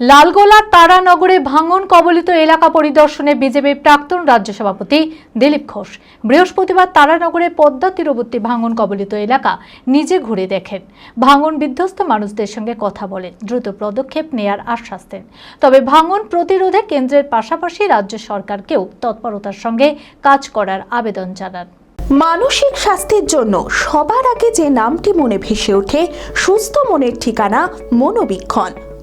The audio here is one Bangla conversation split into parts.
লালগোলার তারানগরে ভাঙন কবলিত এলাকা পরিদর্শনে বিজেপির প্রাক্তন রাজ্য সভাপতি দিলীপ ঘোষ। বৃহস্পতিবার তারানগরে পদ্মা তীরবর্তী ভাঙন কবলিত এলাকা নিজে ঘুরে দেখেন। ভাঙন বিধ্বস্ত মানুষদের সঙ্গে কথা বলেন, দ্রুত পদক্ষেপ নেয়ার আশ্বাস দেন। তবে ভাঙন প্রতিরোধে কেন্দ্রের পাশাপাশি রাজ্য সরকারকেও তৎপরতার সঙ্গে কাজ করার আবেদন জানান। মানসিক স্বাস্থ্যের জন্য সবার আগে যে নামটি মনে ভেসে ওঠে, সুস্থ মনের ঠিকানা মনোবীক্ষণ।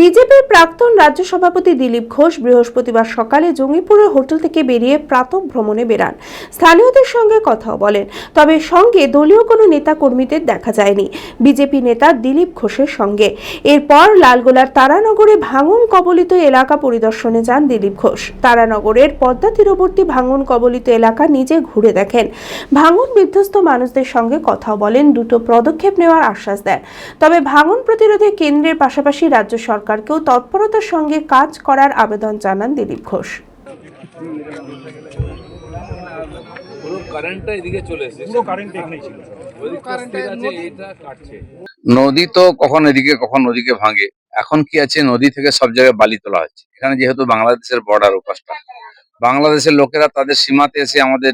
বিজেপির প্রাক্তন রাজ্য সভাপতি দিলীপ ঘোষ বৃহস্পতিবার সকালে জঙ্গিপুরের হোটেল থেকে বেরিয়ে প্রাতঃ ভ্রমণে বেরান স্থানীয়দের সঙ্গে কথাও বলেন, তবে সঙ্গে দলীয় কোনো নেতা কর্মীদের দেখা যায়নি। বিজেপি নেতা দিলীপ ঘোষের সঙ্গে। এরপর লালগোলার তারানগরে ভাঙন কবলিত এলাকা পরিদর্শনে যান দিলীপ ঘোষ। তারানগরের পদ্মা তীরবর্তী ভাঙন কবলিত এলাকা নিজে ঘুরে দেখেন। ভাঙন বিধ্বস্ত মানুষদের সঙ্গে কথাও বলেন, দুটো পদক্ষেপ নেওয়ার আশ্বাস দেন। তবে ভাঙন প্রতিরোধে কেন্দ্রের পাশাপাশি রাজ্য সরকারকেও তৎপরতার সঙ্গে কাজ করার আবেদন জানান দিলীপ ঘোষ। এদিকে চলে এসেছে। পুরো কারেন্ট এখানেই ছিল। ওদিক কারেন্ট আছে এটা কাটছে। নদী তো কখন এদিকে কখন নদীকে ভাঙে। এখন কি আছে নদী থেকে সব জায়গায় বালি তোলা হচ্ছে। এখানে যেহেতু বাংলাদেশের বর্ডার উপাসটা বাংলাদেশের লোকেরা তাদের সীমাতে এসে আমাদের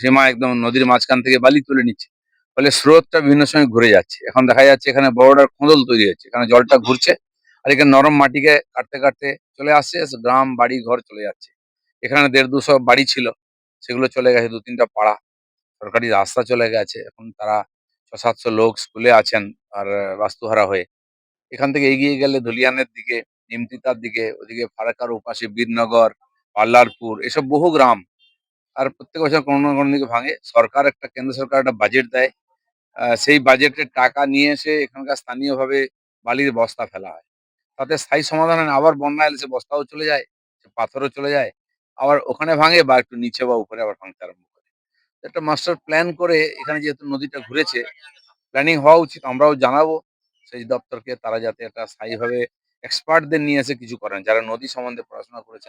সীমা একদম নদীর মাঝখান থেকে বালি তুলে নিচ্ছে। ফলে স্রোতটা বিভিন্ন সময় ঘুরে যাচ্ছে। এখন দেখা যাচ্ছে এখানে বড়টার খোঁদল তৈরি হচ্ছে। এখানে জলটা ঘুরছে। আর এখানে নরম মাটিকে কাটতে কাটতে চলে আসছে গ্রাম, বাড়ি, ঘর চলে যাচ্ছে। এখানে দেড় দুশো বাড়ি ছিল, সেগুলো চলে গেছে, দু তিনটা পাড়া। সরকারি রাস্তা চলে গেছে, এখন তারা ছ সাতশো লোক স্কুলে আছেন আর বাস্তুহারা হয়ে। এখান থেকে এগিয়ে গেলে ধুলিয়ানের দিকে, নিমতিতার দিকে, ওদিকে ফারাকার উপাসে বীরনগর, পাল্লারপুর, এসব বহু গ্রাম। আর প্রত্যেক বছর কোনো না কোনো দিকে ভাঙে। সরকার একটা, কেন্দ্র সরকার একটা বাজেট দেয়। সেই বাজেটের টাকা নিয়ে এসে এখানকার স্থানীয়ভাবে বালির বস্তা ফেলা হয়। তাতে স্থায়ী সমাধান হয় না। আবার বন্যা এলে সে বস্তাও চলে যায়, সে পাথরও চলে যায়, আবার ওখানে ভাঙে বা একটু নিচে বা উপরে আবার ভাঙতে আরম্ভ করে একটা মাস্টার প্ল্যান করে এখানে যেহেতু নদীটা ঘুরেছে প্ল্যানিং হওয়া উচিত, আমরাও জানাব, সেই দপ্তরকে তারা যাতে একটা স্থায়ীভাবে এক্সপার্টদের নিয়ে এসে কিছু করেন, যারা নদী সম্বন্ধে পড়াশোনা করেছে